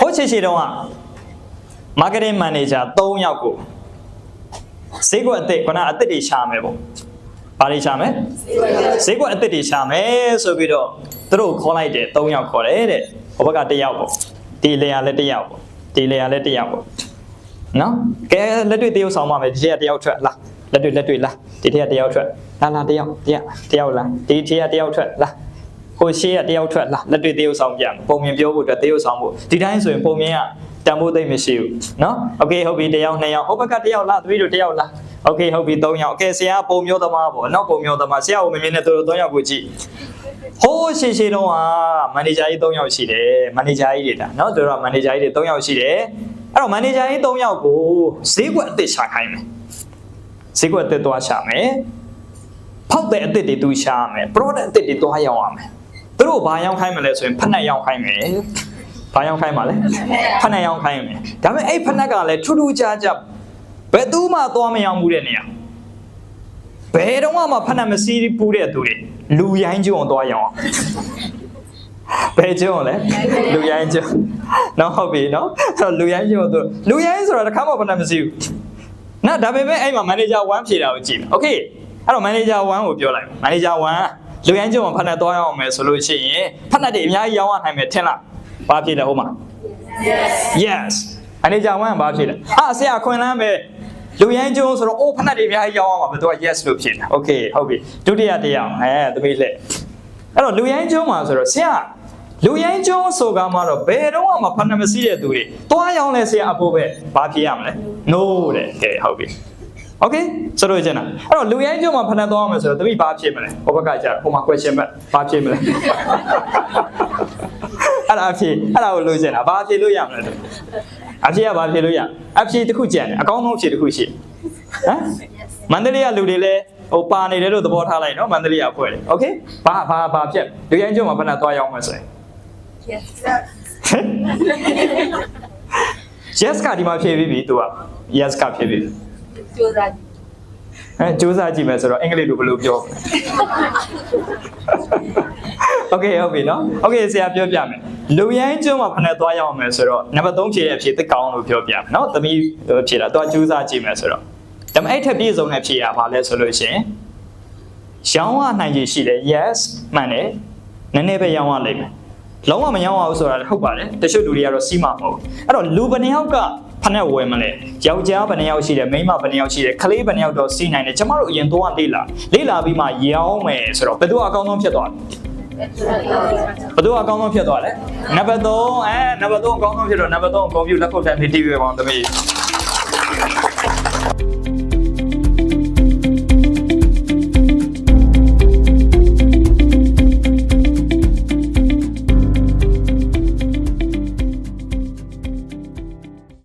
ဟိုချေချေတုန်းက marketing manager 3ယောက်ကိုဈေးကွက်အသစ်ခုနအသစ်တွေရှာမယ်ပေါ့ဘာတွေရှာမယ်ဈေးကွက်အသစ်တွေရှာမယ်ဆိုပြီးတော့သူတို့ခေါ်လိုက်တယ်3ယောက်ခေါ်တယ်တဲ့ဟိုဘက်က1ယောက်ပေါ့ဒီလေယာလည်း1ယောက်ပေါ့ဒီလေယာလည်း1ယောက်ပေါ့နော်ကဲလက်တွေ့တယောက်ဆောင်ပါမယ်ဒီထက်က1ယောက်ထွက်လာလက်တွေ့လက်တွေ့လာဒီထက်က1ယောက်ထွက်လာလာ1ယောက်1ယောက်1ယောက်လာဒီထက်က1ယောက်ထွက်လာ ဟိုရှေ့က1ယောက်ထွက်လာလက်တွေ့တယောက်ဆောင်ပြန်ပုံမြင်ပြောဖို့အတွက်တယောက်ဆောင်ဖို့ဒီတိုင်းဆိုရင်ပုံမြင်က တန်ဖိုးသိမ့်မရှိဘူးเนาะโอเคဟုတ်ပြီတစ်ယောက်နှစ်ယောက်ဟိုဘက်ကတစ်ယောက်လားသမီးတို့တစ်ယောက်လားโอเคဟုတ်ပြီသုံးယောက်โอเคဆရာကပုံမျိုးသမားပေါ့နောက်ပုံမျိုးသမားဆရာကိုမမြင်နဲ့သူတို့သုံးယောက်ကိုကြည့်ဟိုးရှေ့ရှေ့တော့ဟာမန်နေဂျာကြီး၃ယောက်ရှိတယ်မန်နေဂျာကြီးတွေဒါเนาะသူတို့ကမန်နေဂျာကြီးတွေ၃ယောက်ရှိတယ်အဲ့တော့မန်နေဂျာကြီး၃ယောက်ကိုဈေးကွက်အသစ်ရှာခိုင်းမယ်ဈေးကွက်အသစ်သွားရှာမယ်ဖောက်တဲ့အသစ်တွေသူရှာမယ် product အသစ်တွေသွားရောင်းရမယ် သူတို့ဘာရောင်းခိုင်းမလဲဆိုရင်ဖက်နှက်ရောင်းခိုင်းမယ်ဘာရောင်းခိုင်းမှာလဲဖက်နှက်ရောင်းခိုင်းမယ်ဒါပေမဲ့အဲ့ဖက်နှက်ကလည်းထူးထူးခြားခြားဘယ်သူမှသွားမရောင်းဘူးတဲ့နေရာဘယ်တော့မှဖက်နှက်မစီးပူးတဲ့သူတွေလူရိုင်းကျုံအောင်သွားရောင်းအောင်ဘယ်ကျုံလဲလူရိုင်းကျုံနော်ဟုတ်ပြီနော်အဲ့တော့လူရိုင်းကျုံသူလူရိုင်းဆိုတာတစ်ခါမှဖက်နှက်မစီးဘူးနော်ဒါပေမဲ့အဲ့မှာမန်နေဂျာ1ဖြေတာကိုကြည့်မယ်โอเคအဲ့တော့မန်နေဂျာ1ကိုပြောလိုက်မန်နေဂျာ1 လူရိုင်းကျုံဖက်နှက်သွားရောင်းမယ်ဆိုလို့ရှိရင်ဖက်နှက်တွေအများကြီးရောင်းရနိုင်မယ်ထင်လားဘာဖြေလဲဟိုမှာ yes အနေကြဝမ်းဘာဖြစ်လဲအာဆရာခွင်လန်းပဲလူရိုင်းကျုံဆိုတော့အိုးဖက်နှက်တွေအများကြီးရောင်းအောင်ပါဘယ်သူက yes လို့ဖြစ်တယ်โอเคဟုတ်ပြီဒုတိယတရားအဲသမီးလက်အဲ့တော့လူရိုင်းကျုံမှာဆိုတော့ဆရာလူရိုင်းကျုံဆိုကမှတော့ဘယ်တော့မှဖက်နှက်မစီးတဲ့သူတွေတွားရောင်းလဲဆရာအဖို့ပဲဘာဖြစ်ရမလဲ no တဲ့ကဲဟုတ်ပြီ โอเคဆိုတော့ကျန်တာအဲ့တော့လူရိုင်းကျုံမှာဖက်နှက်သွားအောင်မယ်ဆိုတော့သမီးဘာဖြစ်မလဲဟိုဘက်ကကြာဟိုမှာ question back ဘာဖြစ်မလဲ အဲ့ဒါအဖြေအဲ့ဒါကိုလိုချင်တာဘာအဖြေလို့ရမလဲသူအဖြေကဘာဖြေလို့ရအဖြေတစ်ခုကြံတယ်အကောင်းဆုံးအဖြေတစ်ခုရှိဟမ်မန္တလေးကလူတွေလည်းဟိုပါနေတယ်လို့သဘောထားလိုက်နော်မန္တလေးကဖွဲ့တယ်โอเคဘာဘာဘာဖြတ်လူရိုင်းကျုံမှာဘယ်နဲ့သွားရောက်မှာဆိုရင် Yes. yes ကဒီမှာဖြေပြီးပြီသူက yes ကဖြေပြီးပြီ ကျိုးစား အဲစူးစမ်းကြည့်မယ်ဆိုတော့အင်္ဂလိပ်လိုဘယ်လိုပြောโอเคဟုတ်ပြီနော်โอเคဆရာပြောပြမယ်လူရိုင်းကျွန်းမှာဖက်နဲ့သွားရအောင်မယ်ဆိုတော့နံပါတ်3ဖြေတဲ့အဖြေသိကောင်းလို့ပြောပြမယ်နော်သမီးဖြေတာသွားစူးစမ်းကြည့်မယ်ဆိုတော့ဒါပေမဲ့အဲ့ထက်ပြည့်စုံတဲ့ဖြေတာဘာလဲဆိုလို့ရှိရင်ရောင်းရနိုင်ရရှိတယ် yes မှန်တယ်နည်းနည်းပဲရောင်းရလိမ့်မယ်လုံးဝမရောင်းရဘူးဆိုတာလည်းဟုတ်ပါတယ်တချို့လူတွေကတော့စီးမှာမဟုတ်ဘူးအဲ့တော့လူဘယ်နှယောက်က ဖက်နဲ့ဝယ်မလဲယောက်ျားဘယ်နှယောက်ရှိတယ်မိန်းမဘယ်နှယောက်ရှိတယ်ကလေးဘယ်နှယောက်တော့စီးနိုင်တယ်ကျမတို့အရင်သွားလေ့လာလေ့လာပြီးမှရောင်းမယ်ဆိုတော့ဘယ်သူကအကောင်းဆုံးဖြစ်သွားလဲဘယ်သူကအကောင်းဆုံးဖြစ်သွားလဲနံပါတ်3အဲနံပါတ်3အကောင်းဆုံးဖြစ်တော့နံပါတ်3ကွန်ပျူတာလက်ခုပ်တန်းနေ TV ပဲပေါင်းသမီး